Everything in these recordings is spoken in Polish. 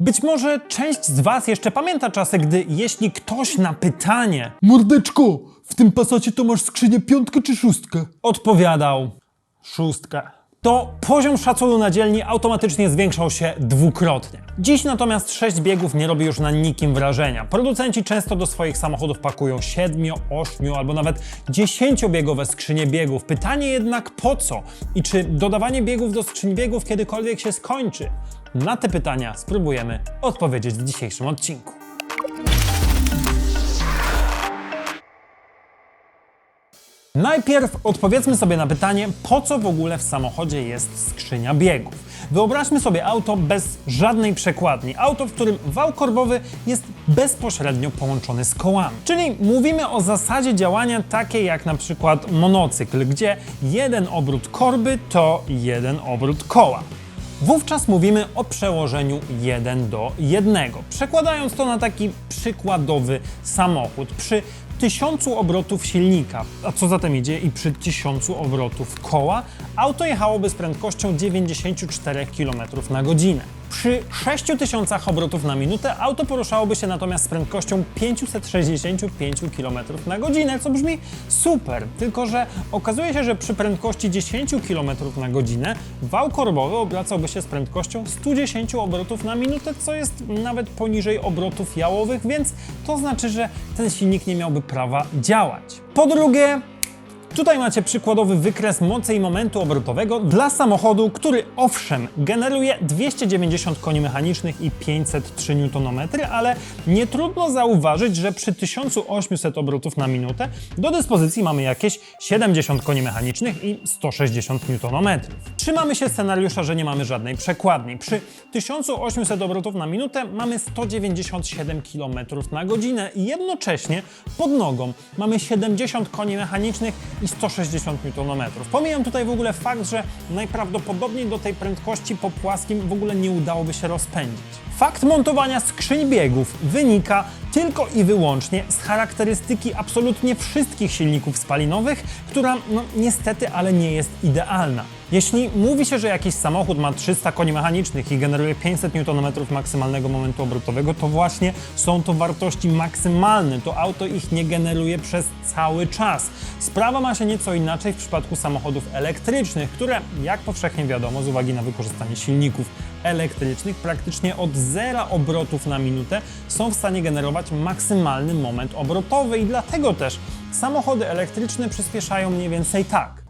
Być może część z Was jeszcze pamięta czasy, gdy jeśli ktoś na pytanie Mordeczko, w tym pasacie to masz skrzynię piątkę czy szóstkę? odpowiadał szóstkę, to poziom szacunku na dzielni automatycznie zwiększał się dwukrotnie. Dziś natomiast 6 biegów nie robi już na nikim wrażenia. Producenci często do swoich samochodów pakują 7, 8 albo nawet 10-biegowe skrzynie biegów. Pytanie jednak po co? I czy dodawanie biegów do skrzyni biegów kiedykolwiek się skończy? Na te pytania spróbujemy odpowiedzieć w dzisiejszym odcinku. Najpierw odpowiedzmy sobie na pytanie, po co w ogóle w samochodzie jest skrzynia biegów. Wyobraźmy sobie auto bez żadnej przekładni. Auto, w którym wał korbowy jest bezpośrednio połączony z kołami. Czyli mówimy o zasadzie działania takiej jak na przykład monocykl, gdzie jeden obrót korby to jeden obrót koła. Wówczas mówimy o przełożeniu 1 do 1. Przekładając to na taki przykładowy samochód przy 1000 obrotów silnika, a co za tym idzie i przy 1000 obrotów koła, auto jechałoby z prędkością 94 km na godzinę. Przy 6000 obrotów na minutę auto poruszałoby się natomiast z prędkością 565 km na godzinę, co brzmi super, tylko że okazuje się, że przy prędkości 10 km na godzinę wał korbowy obracałby się z prędkością 110 obrotów na minutę, co jest nawet poniżej obrotów jałowych, więc to znaczy, że ten silnik nie miałby prawa działać. Po drugie, Tutaj macie przykładowy wykres mocy i momentu obrotowego dla samochodu, który owszem generuje 290 koni mechanicznych i 503 Nm, ale nie trudno zauważyć, że przy 1800 obrotów na minutę do dyspozycji mamy jakieś 70 koni mechanicznych i 160 Nm. Trzymamy się scenariusza, że nie mamy żadnej przekładni. Przy 1800 obrotów na minutę mamy 197 km na godzinę i jednocześnie pod nogą mamy 70 koni mechanicznych i 160 Nm. Pomijam tutaj w ogóle fakt, że najprawdopodobniej do tej prędkości po płaskim w ogóle nie udałoby się rozpędzić. Fakt montowania skrzyń biegów wynika tylko i wyłącznie z charakterystyki absolutnie wszystkich silników spalinowych, która no niestety, ale nie jest idealna. Jeśli mówi się, że jakiś samochód ma 300 koni mechanicznych i generuje 500 Nm maksymalnego momentu obrotowego, to właśnie są to wartości maksymalne. To auto ich nie generuje przez cały czas. Sprawa ma się nieco inaczej w przypadku samochodów elektrycznych, które, jak powszechnie wiadomo, z uwagi na wykorzystanie silników elektrycznych, praktycznie od zera obrotów na minutę są w stanie generować maksymalny moment obrotowy i dlatego też samochody elektryczne przyspieszają mniej więcej tak.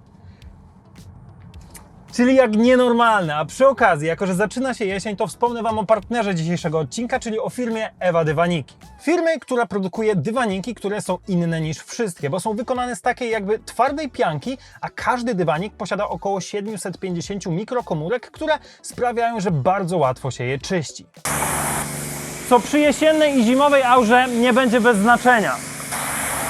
Czyli jak nienormalne. A przy okazji, jako że zaczyna się jesień, to wspomnę Wam o partnerze dzisiejszego odcinka, czyli o firmie Ewa Dywaniki. Firmy, która produkuje dywaniki, które są inne niż wszystkie, bo są wykonane z takiej jakby twardej pianki, a każdy dywanik posiada około 750 mikrokomórek, które sprawiają, że bardzo łatwo się je czyści. Co przy jesiennej i zimowej aurze nie będzie bez znaczenia.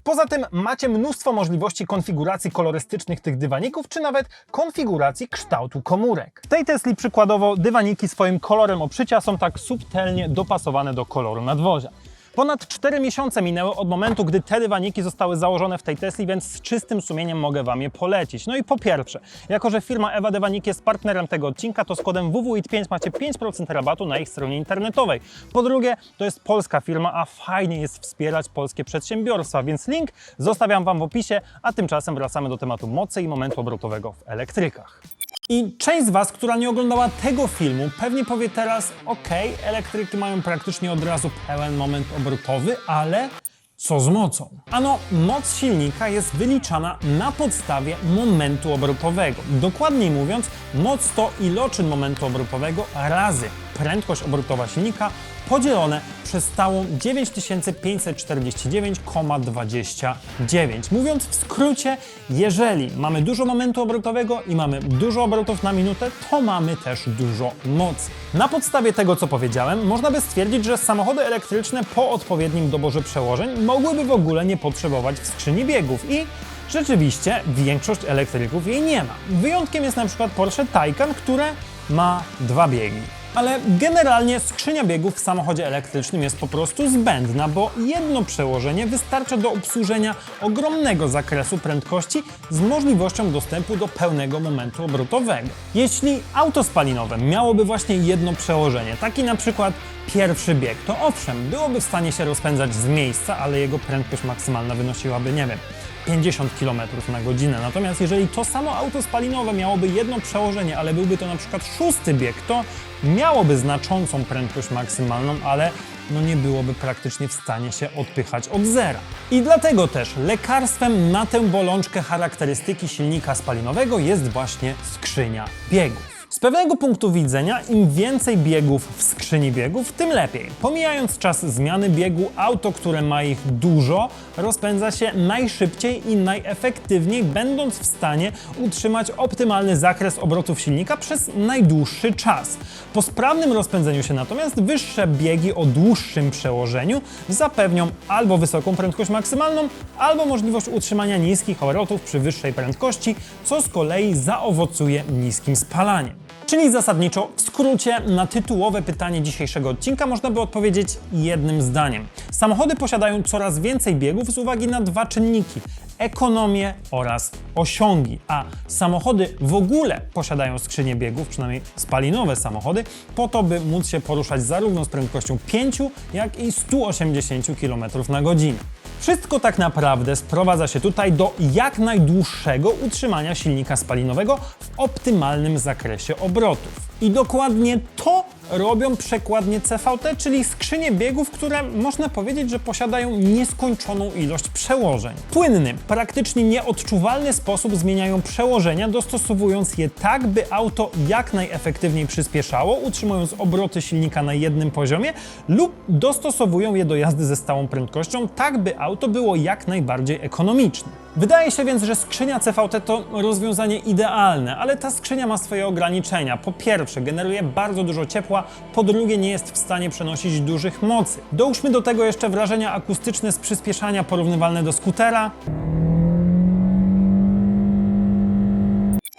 Poza tym macie mnóstwo możliwości konfiguracji kolorystycznych tych dywaników, czy nawet konfiguracji kształtu komórek. W tej Tesli przykładowo dywaniki swoim kolorem obszycia są tak subtelnie dopasowane do koloru nadwozia. Ponad 4 miesiące minęły od momentu, gdy te dywaniki zostały założone w tej Tesli, więc z czystym sumieniem mogę Wam je polecić. No i po pierwsze, jako że firma Ewa Dywanik jest partnerem tego odcinka, to z kodem WWIT5 macie 5% rabatu na ich stronie internetowej. Po drugie, to jest polska firma, a fajnie jest wspierać polskie przedsiębiorstwa, więc link zostawiam Wam w opisie, a tymczasem wracamy do tematu mocy i momentu obrotowego w elektrykach. I część z Was, która nie oglądała tego filmu, pewnie powie teraz: OK, elektryki mają praktycznie od razu pełen moment obrotowy, ale co z mocą? Ano, moc silnika jest wyliczana na podstawie momentu obrotowego. Dokładniej mówiąc, moc to iloczyn momentu obrotowego razy prędkość obrotowa silnika podzielone przez stałą 9549,29. Mówiąc w skrócie, jeżeli mamy dużo momentu obrotowego i mamy dużo obrotów na minutę, to mamy też dużo mocy. Na podstawie tego, co powiedziałem, można by stwierdzić, że samochody elektryczne po odpowiednim doborze przełożeń mogłyby w ogóle nie potrzebować w skrzyni biegów i rzeczywiście większość elektryków jej nie ma. Wyjątkiem jest na przykład Porsche Taycan, które ma dwa biegi. Ale generalnie skrzynia biegów w samochodzie elektrycznym jest po prostu zbędna, bo jedno przełożenie wystarcza do obsłużenia ogromnego zakresu prędkości z możliwością dostępu do pełnego momentu obrotowego. Jeśli auto spalinowe miałoby właśnie jedno przełożenie, taki na przykład pierwszy bieg, to owszem, byłoby w stanie się rozpędzać z miejsca, ale jego prędkość maksymalna wynosiłaby, nie wiem, 50 km na godzinę. Natomiast jeżeli to samo auto spalinowe miałoby jedno przełożenie, ale byłby to na przykład szósty bieg, to miałoby znaczącą prędkość maksymalną, ale no nie byłoby praktycznie w stanie się odpychać od zera. I dlatego też lekarstwem na tę bolączkę charakterystyki silnika spalinowego jest właśnie skrzynia biegów. Z pewnego punktu widzenia, im więcej biegów w skrzyni biegów, tym lepiej. Pomijając czas zmiany biegu, auto, które ma ich dużo, rozpędza się najszybciej i najefektywniej, będąc w stanie utrzymać optymalny zakres obrotów silnika przez najdłuższy czas. Po sprawnym rozpędzeniu się natomiast wyższe biegi o dłuższym przełożeniu zapewnią albo wysoką prędkość maksymalną, albo możliwość utrzymania niskich obrotów przy wyższej prędkości, co z kolei zaowocuje niskim spalaniem. Czyli zasadniczo, w skrócie, na tytułowe pytanie dzisiejszego odcinka można by odpowiedzieć jednym zdaniem. Samochody posiadają coraz więcej biegów z uwagi na dwa czynniki: ekonomię oraz osiągi, a samochody w ogóle posiadają skrzynię biegów, przynajmniej spalinowe samochody, po to, by móc się poruszać zarówno z prędkością 5, jak i 180 km na godzinę. Wszystko tak naprawdę sprowadza się tutaj do jak najdłuższego utrzymania silnika spalinowego w optymalnym zakresie obrotów. I dokładnie to robią przekładnie CVT, czyli skrzynie biegów, które można powiedzieć, że posiadają nieskończoną ilość przełożeń. Płynny, praktycznie nieodczuwalny sposób zmieniają przełożenia, dostosowując je tak, by auto jak najefektywniej przyspieszało, utrzymując obroty silnika na jednym poziomie, lub dostosowują je do jazdy ze stałą prędkością, tak by auto było jak najbardziej ekonomiczne. Wydaje się więc, że skrzynia CVT to rozwiązanie idealne, ale ta skrzynia ma swoje ograniczenia. Po pierwsze, generuje bardzo dużo ciepła, po drugie, nie jest w stanie przenosić dużych mocy. Dołóżmy do tego jeszcze wrażenia akustyczne z przyspieszania porównywalne do skutera.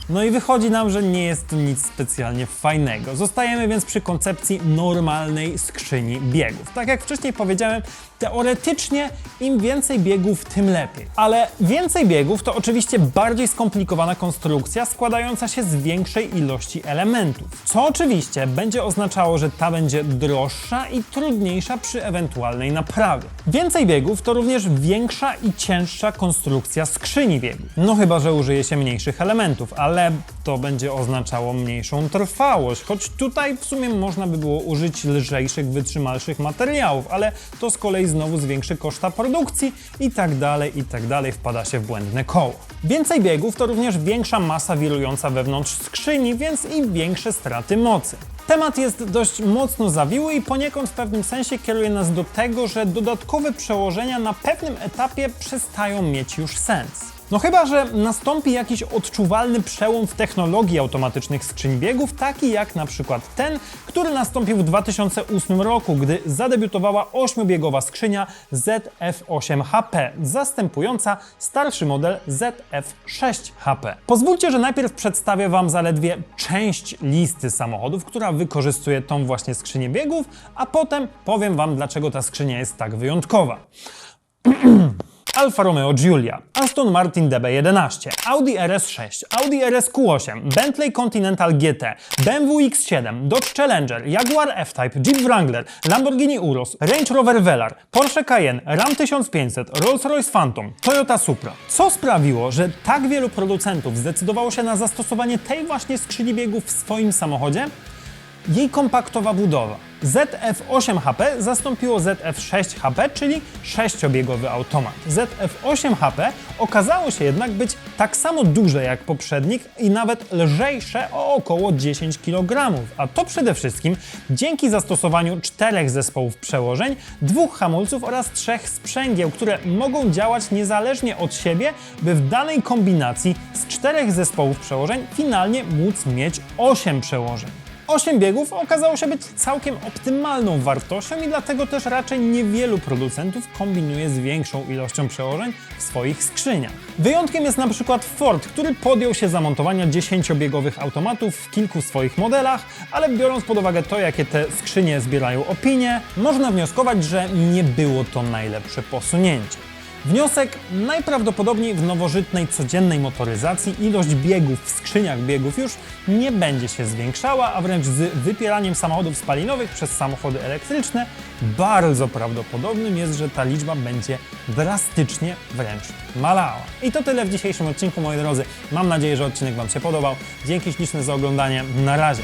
No i wychodzi nam, że nie jest to nic specjalnie fajnego. Zostajemy więc przy koncepcji normalnej skrzyni biegów. Tak jak wcześniej powiedziałem, teoretycznie im więcej biegów, tym lepiej. Ale więcej biegów to oczywiście bardziej skomplikowana konstrukcja składająca się z większej ilości elementów. Co oczywiście będzie oznaczało, że ta będzie droższa i trudniejsza przy ewentualnej naprawie. Więcej biegów to również większa i cięższa konstrukcja skrzyni biegów. No chyba, że użyje się mniejszych elementów, ale to będzie oznaczało mniejszą trwałość, choć tutaj w sumie można by było użyć lżejszych, wytrzymalszych materiałów, ale to z kolei znowu zwiększy koszta produkcji i tak dalej, i tak dalej, wpada się w błędne koło. Więcej biegów to również większa masa wirująca wewnątrz skrzyni, więc i większe straty mocy. Temat jest dość mocno zawiły i poniekąd w pewnym sensie kieruje nas do tego, że dodatkowe przełożenia na pewnym etapie przestają mieć już sens. No chyba, że nastąpi jakiś odczuwalny przełom w technologii automatycznych skrzyń biegów, taki jak na przykład ten, który nastąpił w 2008 roku, gdy zadebiutowała 8-biegowa skrzynia ZF8HP, zastępująca starszy model ZF6HP. Pozwólcie, że najpierw przedstawię Wam zaledwie część listy samochodów, która wykorzystuje tą właśnie skrzynię biegów, a potem powiem Wam, dlaczego ta skrzynia jest tak wyjątkowa. Alfa Romeo Giulia, Aston Martin DB11, Audi RS6, Audi RSQ8, Bentley Continental GT, BMW X7, Dodge Challenger, Jaguar F-Type, Jeep Wrangler, Lamborghini Urus, Range Rover Velar, Porsche Cayenne, Ram 1500, Rolls-Royce Phantom, Toyota Supra. Co sprawiło, że tak wielu producentów zdecydowało się na zastosowanie tej właśnie skrzyni biegów w swoim samochodzie? Jej kompaktowa budowa. ZF8HP zastąpiło ZF6HP, czyli sześciobiegowy automat. ZF8HP okazało się jednak być tak samo duże jak poprzednik i nawet lżejsze o około 10 kg, a to przede wszystkim dzięki zastosowaniu czterech zespołów przełożeń, dwóch hamulców oraz trzech sprzęgieł, które mogą działać niezależnie od siebie, by w danej kombinacji z czterech zespołów przełożeń finalnie móc mieć 8 przełożeń. 8 biegów okazało się być całkiem optymalną wartością i dlatego też raczej niewielu producentów kombinuje z większą ilością przełożeń w swoich skrzyniach. Wyjątkiem jest na przykład Ford, który podjął się zamontowania 10-biegowych automatów w kilku swoich modelach, ale biorąc pod uwagę to, jakie te skrzynie zbierają opinie, można wnioskować, że nie było to najlepsze posunięcie. Wniosek najprawdopodobniej w nowożytnej codziennej motoryzacji ilość biegów w skrzyniach biegów już nie będzie się zwiększała, a wręcz z wypieraniem samochodów spalinowych przez samochody elektryczne bardzo prawdopodobnym jest, że ta liczba będzie drastycznie wręcz malała. I to tyle w dzisiejszym odcinku, moi drodzy. Mam nadzieję, że odcinek Wam się podobał. Dzięki śliczne za oglądanie. Na razie.